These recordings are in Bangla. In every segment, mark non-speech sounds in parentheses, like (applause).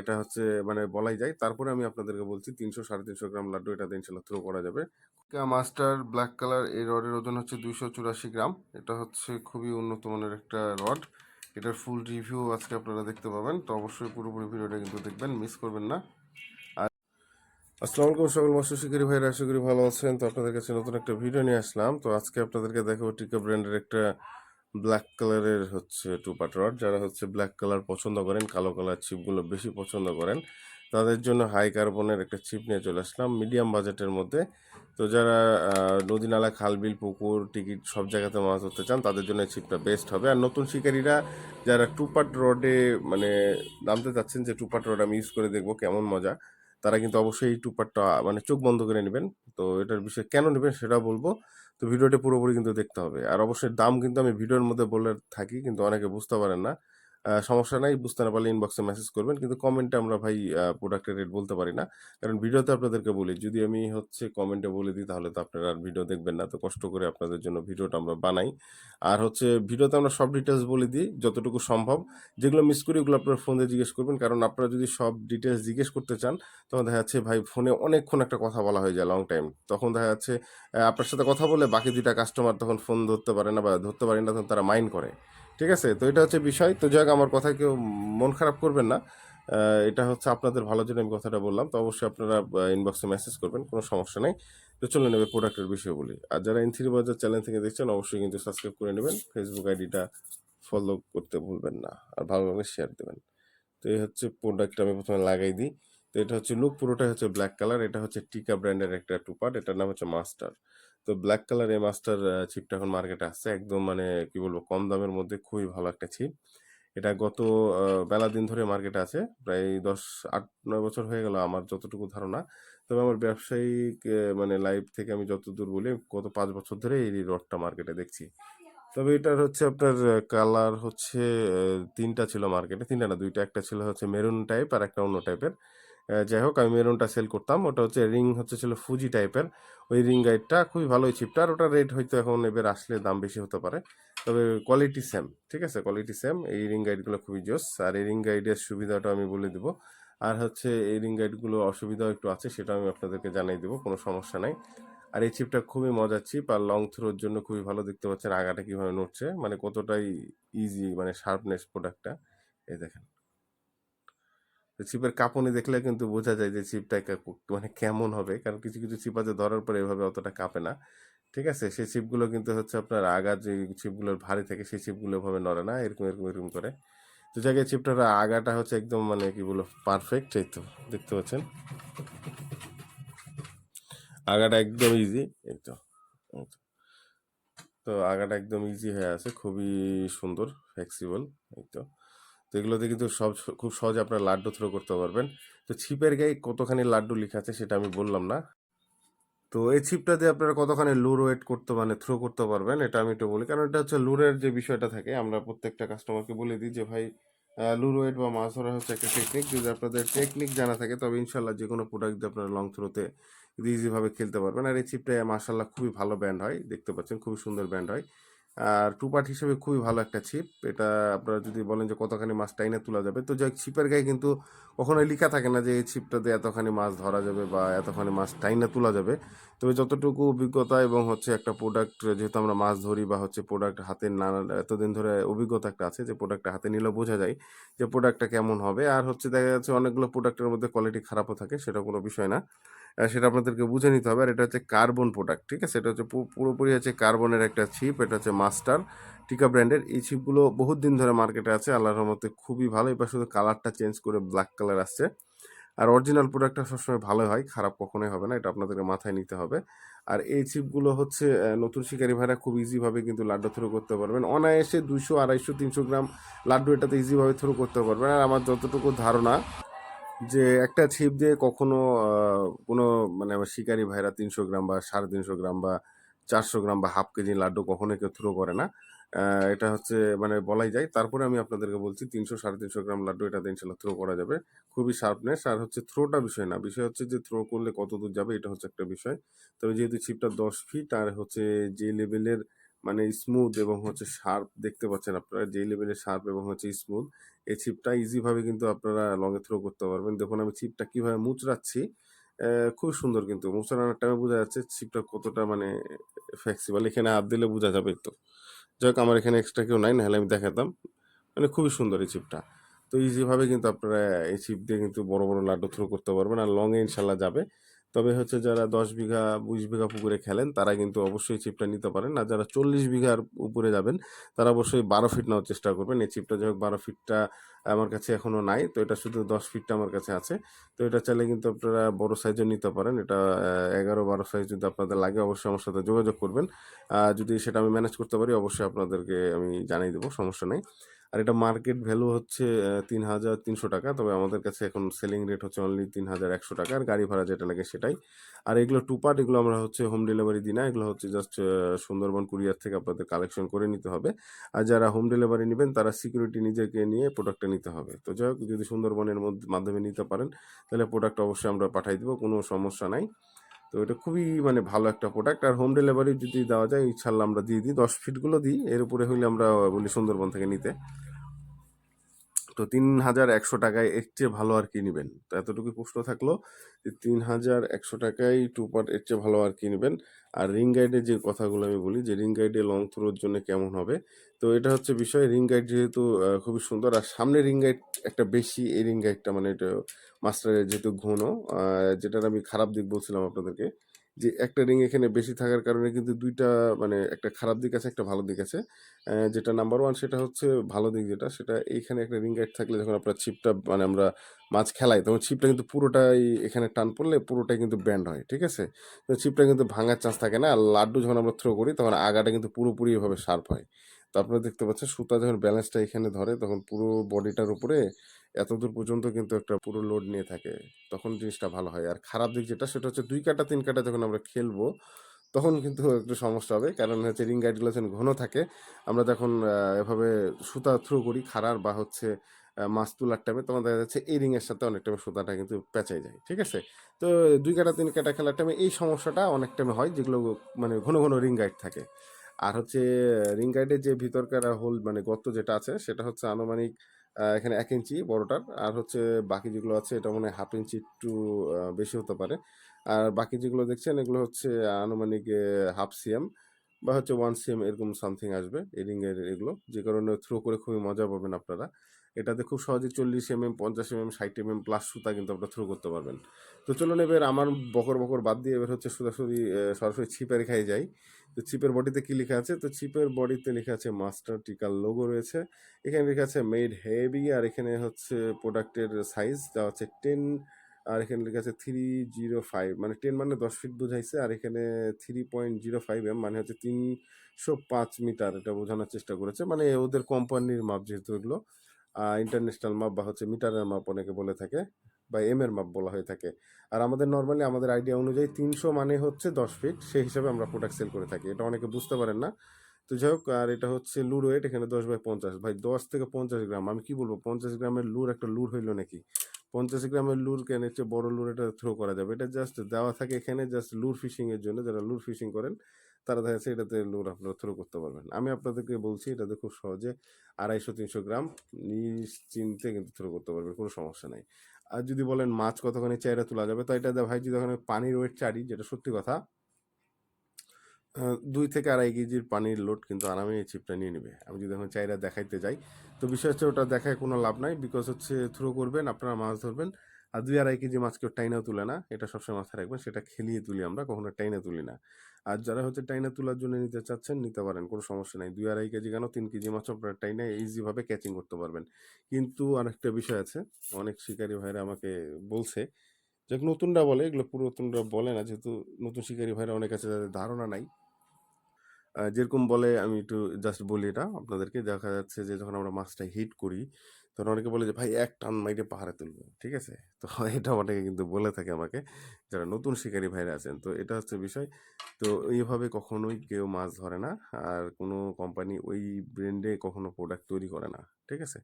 এটা হচ্ছে মানে বলাই যায়। তারপরে আমি আপনাদেরকে বলছি তিনশো, সাড়ে তিনশো গ্রাম লাড্ডু এটা ইনশাল্লাহ থ্রো করা যাবে। মাস্টার ব্ল্যাক কালার এই রডের ওজন হচ্ছে দুইশো চুরাশি গ্রাম। এটা হচ্ছে খুবই উন্নত মানের একটা রড। এটার ফুল রিভিউ আজকে আপনারা দেখতে পাবেন। তো অবশ্যই পুরোপুরি ভিডিওটা কিন্তু দেখবেন মিস করবেন না। আসসালামু আলাইকুম সকল মৎস্য শিকারী ভাইরা, আশা করি ভালো আছেন। তো আপনাদের কাছে নতুন একটা ভিডিও নিয়ে আসলাম। তো আজকে আপনাদেরকে দেখাবো টিকা ব্র্যান্ডের একটা ব্ল্যাক কালারের হচ্ছে টু রড যারা হচ্ছে ব্ল্যাক কালার পছন্দ করেন, কালো কালার চিপগুলো বেশি পছন্দ করেন, তাদের জন্য হাই কার্বনের একটা চিপ নিয়ে চলে আসলাম মিডিয়াম বাজেটের মধ্যে। তো যারা নদী নালা, খাল, বিল, পুকুর, টিকিট সব জায়গাতে মাছ ধরতে চান, তাদের জন্য চিপটা বেস্ট হবে। আর নতুন শিকারীরা যারা টু পাট রডে মানে নামতে চাচ্ছেন যে টু রড আমি ইউজ করে দেখব কেমন মজা, তারা কিন্তু অবশ্যই এই টুপারটা মানে চোখ বন্ধ করে নেবেন। তো এটার বিষয়ে কেন নেবেন সেটা বলব। তো ভিডিওটা পুরোপুরি কিন্তু দেখতে হবে। আর অবশ্যই দাম কিন্তু আমি ভিডিওর মধ্যে বলে থাকি, কিন্তু অনেকে বুঝতে পারেন না। সমস্যা নাই, বুঝতে না পারলে ইনবক্সে মেসেজ করবেন। কিন্তু কমেন্টে আমরা ভাই প্রোডাক্টের রেট বলতে পারি না। কারণ ভিডিওতে আপনাদেরকে বলি, যদি আমি হচ্ছে কমেন্টে বলে দিই, তাহলে তো আপনারা আর ভিডিও দেখবেন না। তো কষ্ট করে আপনাদের জন্য ভিডিওটা আমরা বানাই। আর হচ্ছে ভিডিওতে আমরা সব ডিটেলস বলে দিই, যতটুকু সম্ভব। যেগুলো মিস করি, ওগুলো আপনার ফোনে জিজ্ঞেস করবেন। কারণ আপনারা যদি সব ডিটেলস জিজ্ঞেস করতে চান, তখন দেখা যাচ্ছে ভাই ফোনে অনেকক্ষণ একটা কথা বলা হয়ে যায় লং টাইম তখন দেখা যাচ্ছে আপনার সাথে কথা বলে বাকি দুইটা কাস্টমার তখন ফোন ধরতে পারে না বা ধরতে পারে না, তখন তারা মাইন্ড করে। ঠিক আছে? তো এটা হচ্ছে বিষয়। তো যাক আমার কথা কেউ মন খারাপ করবেন না। এটা হচ্ছে আপনাদের ভালোর জন্য আমি কথাটা বললাম। তো অবশ্যই আপনারা ইনবক্সে মেসেজ করবেন, কোনো সমস্যা নেই। তো চলে নেবে প্রোডাক্টের বিষয় বলি। আর যারা ইনথ্রি বাজার চ্যানেল থেকে দেখছেন, অবশ্যই কিন্তু সাবস্ক্রাইব করে নেবেন। ফেসবুক আইডিটা ফলো করতে ভুলবেন না। আর ভালো লাগলে শেয়ার দেবেন। তো এই হচ্ছে প্রোডাক্ট আমি প্রথমে লাগাই দিই। তো এটা হচ্ছে লুক পুরোটা হচ্ছে ব্ল্যাক কালার এটা হচ্ছে টিকা ব্র্যান্ডের একটা টু পার্ট এটার নাম হচ্ছে মাস্টার তো ব্ল্যাক কালার এই মাস্টার চিপটা এখন মার্কেটে আসছে। একদম মানে কি বলব, কম দামের মধ্যে খুবই ভালো একটা চিপ এটা গত বেলা দিন ধরে মার্কেটে আছে। প্রায় দশ, আট, নয় বছর হয়ে গেল আমার যতটুকু ধারণা। তবে আমার ব্যবসায়িক মানে লাইফ থেকে আমি যতদূর বলি গত পাঁচ বছর ধরে এই রডটা মার্কেটে দেখছি। তবে এটার হচ্ছে আপনার কালার হচ্ছে তিনটা ছিল মার্কেটে তিনটা না, দুইটা। একটা ছিল হচ্ছে মেরুন টাইপ আর একটা অন্য টাইপের যাই হোক, আমি মেরুনটা সেল করতাম। ওটা হচ্ছে রিং হচ্ছে ছিল ফুজি টাইপের ওই রিং গাইডটা খুবই ভালো ওই চিপটা আর ওটা রেট হয়তো এখন এবার আসলে দাম বেশি হতে পারে। তবে কোয়ালিটি সেম ঠিক আছে? কোয়ালিটি সেম এই রিং গাইডগুলো খুবই জোস। আর এই রিং গাইডের সুবিধাটা আমি বলে দিব। আর হচ্ছে এই রিং গাইডগুলো অসুবিধাও একটু আছে, সেটা আমি আপনাদেরকে জানাই দেবো, কোনো সমস্যা নাই। আর এই চিপটা খুবই মজার চিপ আর লং থ্রোর জন্য খুবই ভালো। দেখতে পাচ্ছেন আগাটা কীভাবে নড়ছে। মানে কতটাই ইজি মানে শার্পনেস প্রোডাক্টটা এই দেখেন। তো চিপের কাঁপুনি দেখলে কিন্তু বোঝা যায় যে চিপটা কে- মানে কেমন হবে। কারণ কিছু কিছু চিপ আছে ধরার পরে এভাবে অতটা কাঁপে না। ঠিক আছে? সেই চিপগুলো কিন্তু হচ্ছে আপনার আগার যে চিপগুলোর ভারী থাকে সেই চিপগুলো এভাবে নড়ে না, এরকম এরকম এরকম করে। তো জায়গায় চিপটার আগাটা হচ্ছে একদম মানে কি বলব পারফেক্ট এই তো দেখতে পাচ্ছেন। আগাটা একদম ইজি এই তো। তো। আগাটা একদম ইজি হয়ে আছে, খুবই সুন্দর ফ্লেক্সিবল এই তো। তো এগুলোতে কিন্তু সব খুব সহজে আপনারা লাড্ডু থ্রো করতে পারবেন। তো ছিপের গায়ে কতখানি লাড্ডু লেখা আছে সেটা আমি বললাম না। তো এই ছিপটা দিয়ে আপনারা কতখানি লুর ওয়েট করতে মানে থ্রো করতে পারবেন এটা আমি একটু বলি। কারণ এটা হচ্ছে লুরের যে বিষয়টা থাকে, আমরা প্রত্যেকটা কাস্টমারকে বলে দিই যে, ভাই লুর ওয়েট বা মাছ ধরা হচ্ছে একটা টেকনিক যদি আপনাদের টেকনিক জানা থাকে, তবে ইনশাল্লাহ যে কোনো প্রোডাক্ট দিয়ে আপনারা লং থ্রোতে ইজিভাবে খেলতে পারবেন। আর এই চিপটা মাশাল্লাহ খুবই ভালো ব্যান্ড হয়, দেখতে পাচ্ছেন, খুবই সুন্দর ব্যান্ড হয়। আর টু পার্ট হিসেবে খুবই ভালো একটা ছিপ। এটা আপনারা যদি বলেন যে কতখানি মাছ টাইনে তোলা যাবে, তো যাই ছিপের গায়ে কিন্তু কখনোই লেখা থাকে না যে এই ছিপটাতে এতখানি মাছ ধরা যাবে বা এতখানি মাছ টাইনে তোলা যাবে। তবে যতটুকু অভিজ্ঞতা এবং হচ্ছে একটা প্রোডাক্ট যেহেতু আমরা মাছ ধরি বা হচ্ছে প্রোডাক্ট হাতে নানা এতদিন ধরে অভিজ্ঞতা একটা আছে যে প্রোডাক্টটা হাতে নিলে বোঝা যায় যে প্রোডাক্টটা কেমন হবে। আর হচ্ছে দেখা যাচ্ছে অনেকগুলো প্রোডাক্টের মধ্যে কোয়ালিটি খারাপও থাকে, সেটা কোনো বিষয় না। সেটা আপনাদেরকে বুঝে নিতে হবে। আর এটা হচ্ছে কার্বন প্রোডাক্ট, ঠিক আছে? এটা হচ্ছে পুরোপুরি হচ্ছে কার্বনের একটা ছিপ, এটা হচ্ছে মাস্টার টিকা ব্র্যান্ডের। এই ছিপগুলো বহুত দিন ধরে মার্কেটে আছে, আল্লাহর রহমতে খুবই ভালো। এবার শুধু কালারটা চেঞ্জ করে ব্ল্যাক কালার আসছে। আর অরিজিনাল প্রোডাক্টটা সবসময় ভালো হয়, খারাপ কখনোই হবে না, এটা আপনাদেরকে মাথায় নিতে হবে। আর এই চিপগুলো হচ্ছে নতুন শিকারী ভাইরা খুব ইজিভাবে কিন্তু লাড্ডু থ্রো করতে পারবেন। অনায়াসে দুশো আড়াইশো, তিনশো গ্রাম লাড্ডু এটাতে ইজিভাবে থ্রো করতে পারবেন। আর আমার যতটুকু ধারণা যে একটা ছিপ দিয়ে কখনো কোনো মানে শিকারী ভাইরা তিনশো গ্রাম বা সাড়ে তিনশো গ্রাম বা চারশো গ্রাম বা হাফ কেজি লাড্ডু কখনোই কেউ থ্রো করে না। এটা হচ্ছে মানে বলাই যায়। তারপরে আমি আপনাদেরকে বলছি, তিনশো সাড়ে তিনশো গ্রাম লাড্ডু এটাতে ইনশাল্লাহ থ্রো করা যাবে। খুবই শার্পনেস। আর হচ্ছে থ্রোটা বিষয় না। বিষয় হচ্ছে যে থ্রো করলে কত দূর যাবে এটা হচ্ছে একটা বিষয়। তবে যেহেতু ছিপটা দশ ফিট আর হচ্ছে যে লেভেলের মানে স্মুথ এবং হচ্ছে শার্প দেখতে পাচ্ছেন আপনারা যেই লেভেলের শার্প এবং হচ্ছে স্মুথ এই ছিপটা ইজিভাবে কিন্তু আপনারা লঙে থ্রো করতে পারবেন। দেখুন আমি ছিপটা কীভাবে মুচড়াচ্ছি খুব সুন্দর কিন্তু। মুচড়ানোর টাইমে বোঝা যাচ্ছে ছিপটা কতটা মানে ফ্লেক্সিবল এখানে হাত দিলে বোঝা যাবে তো যাই হোক আমার এখানে এক্সট্রা কেউ নাই, নাহলে আমি দেখাতাম। মানে খুবই সুন্দর এই চিপটা তো ইজিভাবে কিন্তু আপনারা এই চিপ দিয়ে কিন্তু বড় বড় লাড্ডু থ্রো করতে পারবেন। আর লংয়ে ইনশাল্লাহ যাবে। তবে হচ্ছে যারা দশ বিঘা, বিশ বিঘা পুকুরে খেলেন, তারা কিন্তু অবশ্যই চিপটা নিতে পারেন। আর যারা চল্লিশ বিঘার উপরে যাবেন, তারা অবশ্যই বারো ফিট নেওয়ার চেষ্টা করবেন। এই চিপটা যাই হোক, বারো ফিটটা আমার কাছে এখনও নাই, তো এটা শুধু দশ ফিটটা আমার কাছে আছে। তো এটা চাইলে কিন্তু আপনারা বড় সাইজও নিতে পারেন। এটা এগারো, বারো সাইজ যদি আপনাদের লাগে, অবশ্যই আমার সাথে যোগাযোগ করবেন। যদি সেটা আমি ম্যানেজ করতে পারি, অবশ্যই আপনাদেরকে আমি জানিয়ে দেবো, সমস্যা নেই। আর এটা মার্কেট ভ্যালু হচ্ছে তিন হাজার তিনশো টাকা। তবে আমাদের কাছে এখন সেলিং রেট হচ্ছে অনলি তিন হাজার একশো টাকা, আর গাড়ি ভাড়া যেটা লাগে সেটাই। আর এগুলো টু পার্ট এগুলো আমরা হচ্ছে হোম ডেলিভারি দিই না, এগুলো হচ্ছে জাস্ট সুন্দরবন কুরিয়ার থেকে আপনাদের কালেকশন করে নিতে হবে। আর যারা হোম ডেলিভারি নেবেন, তারা সিকিউরিটি নিজেকে নিয়ে প্রোডাক্টটা নিতে হবে। তো যাই হোক, যদি সুন্দরবনের মধ্যে, মাধ্যমে নিতে পারেন, তাহলে প্রোডাক্ট অবশ্যই আমরা পাঠাই দেবো, কোনো সমস্যা নাই। তো এটা খুবই মানে ভালো একটা প্রোডাক্ট আর হোম ডেলিভারি যদি দেওয়া যায় ইনশাল্লাহ আমরা দিয়ে দিই। দশ ফিটগুলো দিই, এর উপরে হইলে আমরা বলি সুন্দরবন থেকে নিতে। তো তিন হাজার একশো টাকায় এর চেয়ে ভালো আর কি নেবেন? তো এতটুকু প্রশ্ন থাকল যে তিন হাজার একশো টাকায় টু পার্ট এর চেয়ে ভালো আর কি নেবেন। আর রিং গাইডের যে কথাগুলো আমি বলি যে রিং গাইডে লং থ্রোর জন্য কেমন হবে? তো এটা হচ্ছে বিষয় রিং গাইড যেহেতু খুবই সুন্দর আর সামনে রিং গাইড একটা বেশি, এই রিং গাইডটা মানে এটা মাস্টারের যেহেতু ঘন যেটার আমি খারাপ দিক বলছিলাম আপনাদেরকে যে একটা রিং এখানে বেশি থাকার কারণে কিন্তু দুইটা মানে একটা খারাপ দিক আছে, একটা ভালো দিক আছে। যেটা নাম্বার ওয়ান সেটা হচ্ছে ভালো দিক যেটা, সেটা এইখানে একটা রিং গাইড থাকলে যখন আপনার ছিপটা মানে আমরা মাছ খেলাই, তখন ছিপটা কিন্তু পুরোটাই এখানে টান পড়লে পুরোটাই কিন্তু ব্যান্ড হয়, ঠিক আছে? তো ছিপটা কিন্তু ভাঙার চান্স থাকে না। আর লাড্ডু যখন আমরা থ্রো করি, তখন আগাটা কিন্তু পুরোপুরি এভাবে শার্প হয়। তো আপনারা দেখতে পাচ্ছেন সুতা যখন ব্যালেন্সটা এখানে ধরে, তখন পুরো বডিটার উপরে এতদূর পর্যন্ত কিন্তু একটা পুরো লোড নিয়ে থাকে। তখন জিনিসটা ভালো হয়। আর খারাপ দিক যেটা, সেটা হচ্ছে দুই কাটা, তিন কাটা যখন আমরা খেলব, তখন কিন্তু একটু সমস্যা হবে। কারণ হচ্ছে রিং গাইডগুলো যখন ঘন থাকে, আমরা যখন এভাবে সুতা থ্রো করি খারার বা হচ্ছে মাছ তোলার টাইমে তখন দেখা যাচ্ছে এই রিংয়ের সাথে অনেক টাইমে সুতাটা কিন্তু পেঁচাই যায়। ঠিক আছে? তো দুই কাটা, তিন কাটা খেলার টাইমে এই সমস্যাটা অনেক টাইমে হয়, যেগুলো মানে ঘন ঘন রিং গাইড থাকে। আর হচ্ছে, রিং গাইডের যে ভিতরকার হোল মানে গর্ত যেটা আছে, সেটা হচ্ছে আনুমানিক এখানে এক ইঞ্চি বড়টার। আর হচ্ছে বাকি যেগুলো আছে, এটা মানে হাফ ইঞ্চি একটু বেশি হতে পারে। আর বাকি যেগুলো দেখছেন, এগুলো হচ্ছে আনুমানিক হাফ সিএম বা হচ্ছে ওয়ান সিএম এরকম সামথিং আসবে, এই রিংয়ের এগুলো। যে কারণে থ্রো করে খুবই মজা পাবেন আপনারা। এটাতে খুব সহজে চল্লিশ এম এম পঞ্চাশ এম এম ষাট এম এম প্লাস সুতা কিন্তু আপনারা থ্রো করতে পারবেন। তো চলুন এবার আমার বকর বকর বাদ দিয়ে এবার হচ্ছে আহ, সরাসরি ছিপের খাই যাই। তো চিপের বডিতে কি লেখা আছে? তো চিপের বডিতে লেখা আছে মাস্টার টিকার লোগো রয়েছে। এখানে লেখা আছে মেড হেভি আর এখানে হচ্ছে প্রোডাক্টের সাইজ দেওয়া হচ্ছে টেন আর এখানে লেখা আছে থ্রি জিরো ফাইভ মানে টেন মানে দশ ফিট বোঝাইছে আর এখানে three point zero five M মানে হচ্ছে তিনশো পাঁচ মিটার এটা বোঝানোর চেষ্টা করেছে। মানে ওদের কোম্পানির মাপ যেহেতু এগুলো। ইন্টারন্যাশনাল মাপ বা হচ্ছে মিটারের মাপ অনেকে বলে থাকে বা এম এর মাপ বলা হয়ে থাকে। আর আমাদের নর্মালি আমাদের আইডিয়া অনুযায়ী তিনশো মানে হচ্ছে দশ ফিট সেই হিসাবে আমরা প্রোডাক্ট সেল করে থাকি। এটা অনেকে বুঝতে পারেন না। তো যাই হোক, আর এটা হচ্ছে লুর ওয়েট এখানে দশ বাই পঞ্চাশ। ভাই, দশ থেকে পঞ্চাশ গ্রাম, আমি কি বলব? পঞ্চাশ গ্রামের লুর একটা লুর হইল নাকি? পঞ্চাশ গ্রামের লুর কেন হচ্ছে বড় লুর এটা থ্রো করা যাবে। এটা জাস্ট দেওয়া থাকে এখানে জাস্ট লুর ফিশিংয়ের জন্য। যারা লুর ফিশিং করেন তারা দেখা যাচ্ছে এটাতে লুর আপনারা থ্রো করতে পারবেন। আমি আপনাদেরকে বলছি এটাতে খুব সহজে আড়াইশো তিনশো গ্রাম নিশ্চিন্তে কিন্তু থ্রো করতে পারবেন, কোনো সমস্যা নাই। আর যদি বলেন মাছ কতখানি চাইরা তোলা যাবে, তো এটা ভাই যদি ওখানে পানির ওয়েট চারি, যেটা সত্যি কথা দুই থেকে আড়াই কেজির পানির লোড কিন্তু আরামে চিপটা নিয়ে নেবে। আমি যদি এখন চাইরা দেখাইতে যাই, তো বিষয় হচ্ছে ওটা দেখায় কোনো লাভ নাই বিকজ হচ্ছে থ্রো করবেন, আপনারা মাছ ধরবেন আর দুই আড়াই কেজি মাছ কেউ টাইনাও তুলে না, এটা সবসময় মাথায় রাখবেন, সেটা খেলিয়ে তুলি আমরা, কখনো টাইনে তুলি না। আর যারা হচ্ছে টাইনে তোলার জন্য নিতে চাচ্ছেন, নিতে পারেন, কোনো সমস্যা নাই। দুই আড়াই কেজি কেন, তিন কেজি মাছ আপনারা টাইনে ইজিভাবে ক্যাচিং করতে পারবেন। কিন্তু আরেকটা বিষয় আছে, অনেক শিকারী ভাইরা আমাকে বলছে, যে নতুনরা বলে, এগুলো পুরাতনরা বলে না, যেহেতু নতুন শিকারী ভাইরা অনেক আছে যাদের ধারণা নাই। যেরকম বলে, আমি একটু জাস্ট বলি এটা আপনাদেরকে, দেখা যাচ্ছে যে যখন আমরা মাছটা হিট করি তখন অনেকে বলে যে, ভাই, এক টান মাইরে পাহাড়ে তুলবো। ঠিক আছে? তো (laughs) এটা অনেকে কিন্তু বলে থাকে আমাকে, যারা নতুন শিকারী ভাইরা আছেন। তো এটা হচ্ছে বিষয়। তো এইভাবে কখনোই কেউ মাছ ধরে না। আর কোনো কোম্পানি ওই ব্র্যান্ডে কখনো প্রোডাক্ট তৈরি করে না। ঠিক আছে?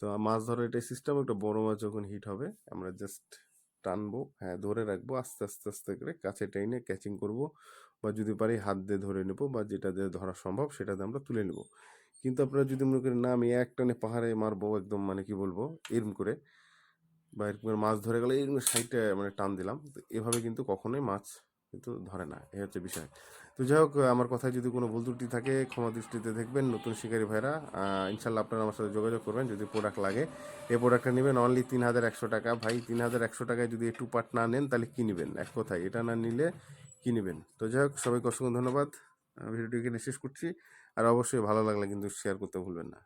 তো মাছ ধরার এটাই সিস্টেম একটা বড় মাছ যখন হিট হবে, আমরা জাস্ট টানবো হ্যাঁ ধরে রাখব, আস্তে আস্তে আস্তে করে কাছে টেনে ক্যাচিং করব বা যদি পারি হাত দিয়ে ধরে নেব বা যেটা দিয়ে ধরা সম্ভব সেটা দিয়ে আমরা তুলে নেব। কিন্তু আপনারা যদি মনে করেন, না, আমি এক টানে পাহাড়ে মারবো একদম মানে কি বলব, এরম করে, বা এরকম করে মাছ ধরে গেলে এরকম সাইডটা মানে টান দিলাম, তো এভাবে কিন্তু কখনোই মাছ কিন্তু ধরে না এই হচ্ছে বিষয়। তো যাই হোক, আমার কথায় যদি কোনো ভুল ত্রুটি থাকে, ক্ষমা দৃষ্টিতে দেখবেন, নতুন শিকারী ভাইরা ইনশাল্লাহ আপনারা আমার সাথে যোগাযোগ করবেন, যদি প্রোডাক্ট লাগে। এই প্রোডাক্টটা নেবেন অনলি তিন হাজার একশো টাকা। ভাই, তিন হাজার একশো টাকায় যদি একটু পার্ট না নেন, তাহলে কী নেবেন? এক কথায়, এটা না নিলে কী নেবেন? তো যাই হোক, সবাইকে অসংখ্য ধন্যবাদ। ভিডিওটি এখানে শেষ করছি। আর অবশ্যই ভালো লাগলে কিন্তু শেয়ার করতে ভুলবেন না।